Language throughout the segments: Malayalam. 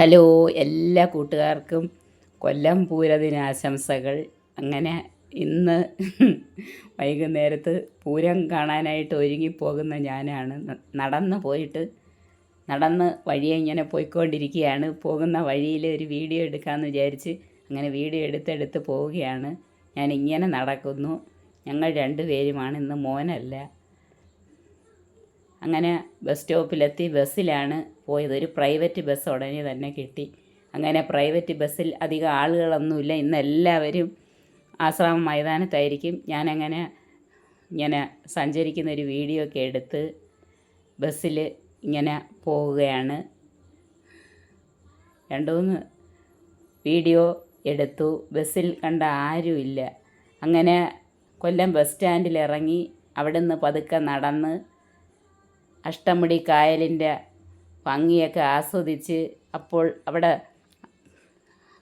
ഹലോ എല്ലാ കൂട്ടുകാർക്കും കൊല്ലം പൂരദിനാശംസകൾ. അങ്ങനെ ഇന്ന് വൈകുന്നേരത്ത് പൂരം കാണാനായിട്ട് ഒരുങ്ങിപ്പോകുന്ന ഞാനാണ്. നടന്ന് പോയിട്ട് നടന്ന് വഴിയെ ഇങ്ങനെ പോയിക്കൊണ്ടിരിക്കുകയാണ്. പോകുന്ന വഴിയിൽ ഒരു വീഡിയോ എടുക്കാമെന്ന് വിചാരിച്ച് അങ്ങനെ വീഡിയോ എടുത്തെടുത്ത് പോവുകയാണ്. ഞാൻ ഇങ്ങനെ നടക്കുന്നു. ഞങ്ങൾ രണ്ടുപേരുമാണ്. ഇന്ന് മോനല്ല. അങ്ങനെ ബസ് സ്റ്റോപ്പിലെത്തി ബസ്സിലാണ് പോയത്. ഒരു പ്രൈവറ്റ് ബസ് ഉടനെ തന്നെ കിട്ടി. അങ്ങനെ പ്രൈവറ്റ് ബസ്സിൽ അധികം ആളുകളൊന്നുമില്ല. ഇന്ന് എല്ലാവരും ആശ്രാമം മൈതാനത്തായിരിക്കും. ഞാനങ്ങനെ ഇങ്ങനെ സഞ്ചരിക്കുന്ന ഒരു വീഡിയോ ഒക്കെ എടുത്ത് ബസ്സിൽ ഇങ്ങനെ പോവുകയാണ്. രണ്ട് മൂന്ന് വീഡിയോ എടുത്തു. ബസ്സിൽ കണ്ട ആരുമില്ല. അങ്ങനെ കൊല്ലം ബസ് സ്റ്റാൻഡിൽ ഇറങ്ങി നിന്ന് പതുക്കെ നടന്ന് അഷ്ടമുടി കായലിന്റെ ഭംഗിയൊക്കെ ആസ്വദിച്ച് അപ്പോൾ അവിടെ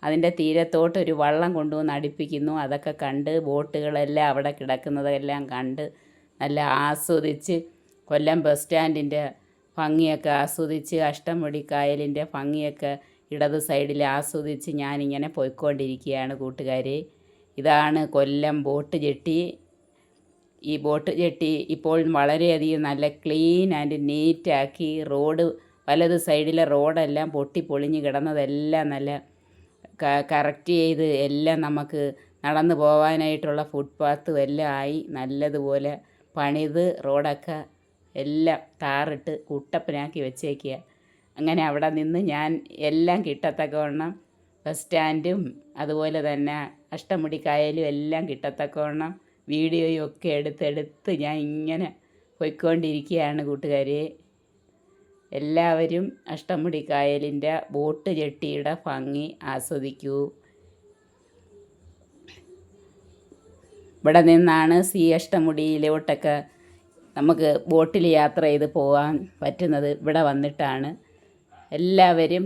അതിന്റെ തീരത്തോട്ട് ഒരു വള്ളം കൊണ്ടുവന്ന് അടുപ്പിക്കുന്നു. അതൊക്കെ കണ്ട് ബോട്ടുകളെല്ലാം അവിടെ കിടക്കുന്നതെല്ലാം കണ്ട് നല്ല ആസ്വദിച്ച് കൊല്ലം ബസ് സ്റ്റാൻഡിന്റെ ഭംഗിയൊക്കെ ആസ്വദിച്ച് അഷ്ടമുടി കായലിന്റെ ഭംഗിയൊക്കെ ഇടത് സൈഡിൽ ആസ്വദിച്ച് ഞാനിങ്ങനെ പോയിക്കൊണ്ടിരിക്കുകയാണ് കൂട്ടുകാരെ. ഇതാണ് കൊല്ലം ബോട്ട് ജെട്ടി. ഈ ബോട്ട് ജെട്ടി ഇപ്പോൾ വളരെയധികം നല്ല ക്ലീൻ ആൻഡ് നീറ്റാക്കി റോഡ് വലത് സൈഡിലെ റോഡെല്ലാം പൊട്ടി പൊളിഞ്ഞ് കിടന്നതെല്ലാം നല്ല കറക്റ്റ് ചെയ്ത് എല്ലാം നമുക്ക് നടന്നു പോകാനായിട്ടുള്ള ഫുട്പാത്തും എല്ലാം ആയി. നല്ലതുപോലെ പണിത് റോഡൊക്കെ എല്ലാം താറിട്ട് കുട്ടപ്പനാക്കി വെച്ചേക്കുക അങ്ങനെ അവിടെ നിന്ന് ഞാൻ എല്ലാം കിട്ടത്തക്കവണ്ണം ബസ് സ്റ്റാൻഡും അതുപോലെ തന്നെ അഷ്ടമുടി കായലും എല്ലാം കിട്ടത്തക്കവണ്ണം വീഡിയോയും ഒക്കെ എടുത്തെടുത്ത് ഞാൻ ഇങ്ങനെ പോയിക്കൊണ്ടിരിക്കുകയാണ് കൂട്ടുകാരെ. എല്ലാവരും അഷ്ടമുടി കായലിന്റെ ബോട്ട് ജെട്ടിയുടെ ഭംഗി ആസ്വദിക്കൂ. ഇവിടെ നിന്നാണ് സി അഷ്ടമുടിയിലോട്ടൊക്കെ നമുക്ക് ബോട്ടിൽ യാത്ര ചെയ്ത് പോകാൻ പറ്റുന്നത്. ഇവിടെ വന്നിട്ടാണ്. എല്ലാവരും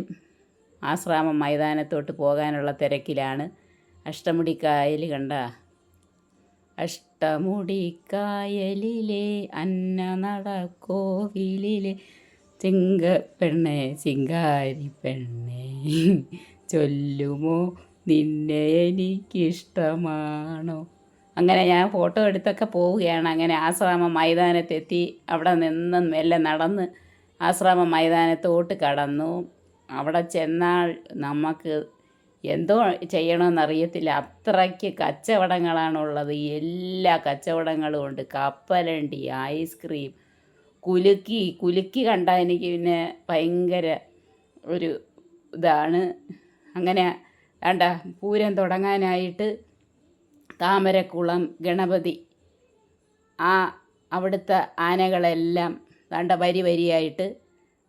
ആശ്രാമം മൈതാനത്തോട്ട് പോകാനുള്ള തിരക്കിലാണ്. അഷ്ടമുടി കായൽ കണ്ട അഷ്ടമുടി അന്ന അന്ന ചിങ്ക പെണ്ണെ ചിങ്കാരി പെണ്ണെ. ചൊല്ലുമോ നിന്നെ എനിക്കിഷ്ടമാണോ? അങ്ങനെ ഞാൻ ഫോട്ടോ എടുത്തൊക്കെ പോവുകയാണ്. അങ്ങനെ ആശ്രാമ മൈതാനത്തെത്തി. അവിടെ നിന്ന് മെല്ലെ നടന്ന് ആശ്രാമ മൈതാനത്തോട്ട് കടന്നു. അവിടെ ചെന്നാൽ നമുക്ക് എന്തോ ചെയ്യണമെന്നറിയത്തില്ല. അത്രയ്ക്ക് കച്ചവടങ്ങളാണുള്ളത്. എല്ലാ കച്ചവടങ്ങളും ഉണ്ട്. കപ്പലണ്ടി ഐസ്ക്രീം കുലുക്കി. കുലുക്കി കണ്ടാൽ എനിക്ക് പിന്നെ ഭയങ്കര ഒരു ഇതാണ്. അങ്ങനെ വേണ്ട പൂരം തുടങ്ങാനായിട്ട് താമരക്കുളം ഗണപതി ആ അവിടുത്തെ ആനകളെല്ലാം വേണ്ട വരി വരിയായിട്ട്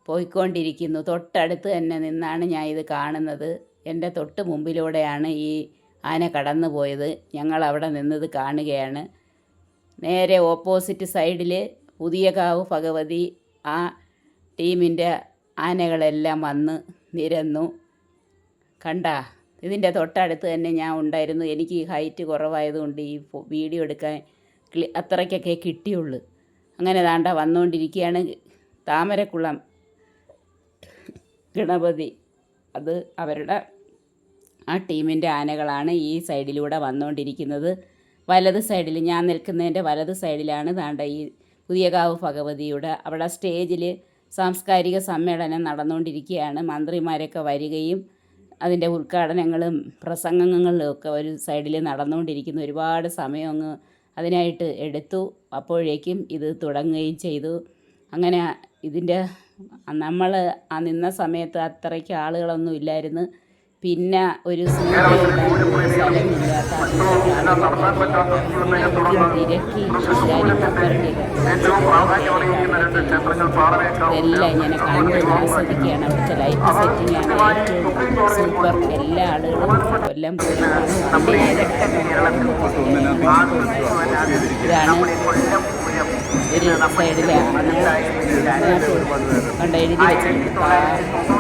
പോയിക്കൊണ്ടിരിക്കുന്നു. തൊട്ടടുത്ത് തന്നെ നിന്നാണ് ഞാൻ ഇത് കാണുന്നത്. എന്റെ തൊട്ട് മുമ്പിലൂടെയാണ് ഈ ആന കടന്നു പോയത് ഞങ്ങൾ അവിടെ നിന്നത് കാണുകയാണ്. നേരെ ഓപ്പോസിറ്റ് സൈഡിൽ പുതിയ കാവ് ഭഗവതി ആ ടീമിന്റെ ആനകളെല്ലാം വന്ന് നിരന്നു. കണ്ട ഇതിന്റെ തൊട്ടടുത്ത് തന്നെ ഞാൻ ഉണ്ടായിരുന്നു. എനിക്ക് ഈ ഹൈറ്റ് കുറവായതുകൊണ്ട് ഈ വീഡിയോ എടുക്കാൻ അത്രയ്ക്കൊക്കെ കിട്ടിയുള്ളൂ. അങ്ങനെ താണ്ട വന്നുകൊണ്ടിരിക്കുകയാണ്. താമരക്കുളം ഗണപതി. അത് അവരുടെ ആ ടീമിന്റെ ആനകളാണ് ഈ സൈഡിലൂടെ വന്നുകൊണ്ടിരിക്കുന്നത്. വലത് സൈഡിൽ ഞാൻ നിൽക്കുന്നതിന്റെ വലത് സൈഡിലാണ് താണ്ട ഈ പുതിയകാവ് ഭഗവതിയുടെ. അവിടെ സ്റ്റേജിൽ സാംസ്കാരിക സമ്മേളനം നടന്നുകൊണ്ടിരിക്കുകയാണ്. മന്ത്രിമാരൊക്കെ വരികയും അതിന്റെ ഉദ്ഘാടനങ്ങളും പ്രസംഗങ്ങളും ഒക്കെ ഒരു സൈഡിൽ നടന്നുകൊണ്ടിരിക്കുന്നു. ഒരുപാട് സമയം അങ്ങ് അതിനായിട്ട് എടുത്തു. അപ്പോഴേക്കും ഇത് തുടങ്ങുകയും ചെയ്തു. അങ്ങനെ ഇതിന്റെ നമ്മൾ ആ നിന്ന സമയത്ത് അത്രയ്ക്ക് ആളുകളൊന്നും ഇല്ലായിരുന്നു. പിന്നെ ഒരു എല്ലാം ഇങ്ങനെ കണ്ട് ആസ്വദിക്കുകയാണ് അവിടുത്തെ ലൈറ്റ് സെറ്റിംഗ് ആണ് ഏറ്റവും സൂപ്പർ എല്ലാ ആളുകളും കൊല്ലം ഇതാണ് ഒരു സൈഡിലെ കണ്ട് എഴുതി വെച്ചിട്ടുണ്ട്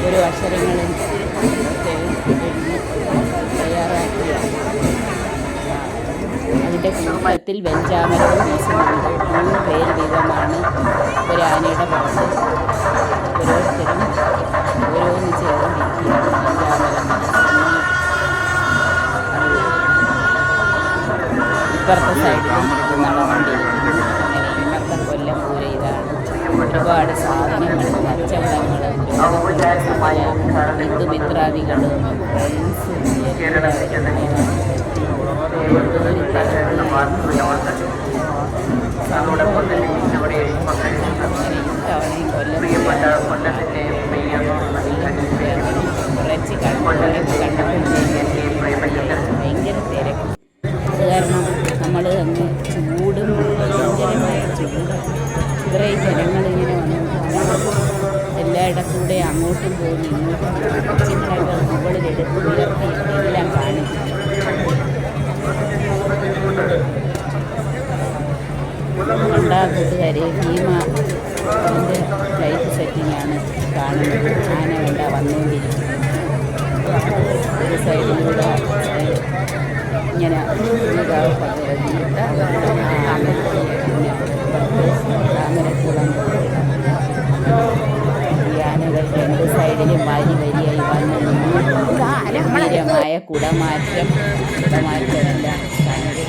ഒരു അവസരങ്ങളും തയ്യാറാക്കിയ അതിന്റെ കൂട്ടത്തിൽ വെഞ്ചാമരവും വീശുന്നുണ്ട് മൂന്ന് പേർ വീതമാണ് ഒരു ആനയുടെ പാട്ട് ഓരോരുത്തരും ഓരോന്ന് ചേർന്ന് വെഞ്ചാമരമാണ് ഇപ്പുറത്തെ സൈഡിലും നടന്നുകൊണ്ടിരിക്കുന്നത് ഒരുപാട് സാധനങ്ങൾ കച്ചവടങ്ങൾ ബന്ധുമിത്രാദികളും ഫ്രണ്ട്സും തവണയും കണ്ടാ കൂട്ടുകാരെ ഭീമ അതിന്റെ ലൈഫ് സെറ്റിങ്ങാണ് കാണുന്നത്. ആന വേണ്ട വന്നുകൊണ്ടിരിക്കുന്നത് ഒരു സൈഡിലൂടെ ഇങ്ങനെ താമരക്കുളം ആനകൾ രണ്ട് സൈഡിലും വാരി വരിയായി വന്ന് ഗംഭീരമായ കുടമാറ്റം കുടമാറ്റമെല്ലാം കാണുക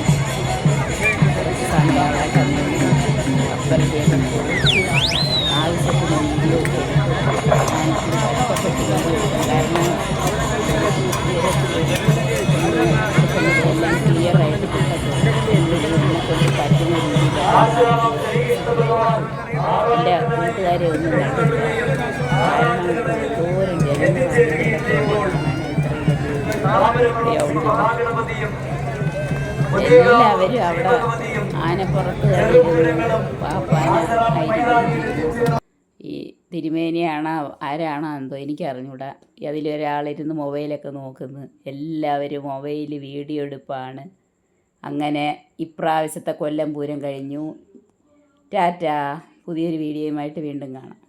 സന്താളൊക്കെ പോയി ആവശ്യത്തിന് വീഡിയോ ഒക്കെ എടുത്ത് ഞാൻ എടുക്കും കാരണം എല്ലാം ക്ലിയറായിട്ട് കിട്ടത്തുള്ളൂ എന്നെ പറ്റുന്ന എന്റെ കൂട്ടുകാരെ ഒന്നും എല്ലാവരും അവിടെ ആനപ്പുറത്ത് ഈ തിരുമേനിയാണ് ആരാണോ എന്തോ എനിക്കറിഞ്ഞൂടാ. അതിലൊരാളിരുന്ന് മൊബൈലൊക്കെ നോക്കുന്നു. എല്ലാവരും മൊബൈൽ വീഡിയോ എടുപ്പാണ്. അങ്ങനെ ഇപ്രാവശ്യത്തെ കൊല്ലം പൂരം കഴിഞ്ഞു. ടാറ്റ പുതിയൊരു വീഡിയോയുമായിട്ട് വീണ്ടും കാണാം.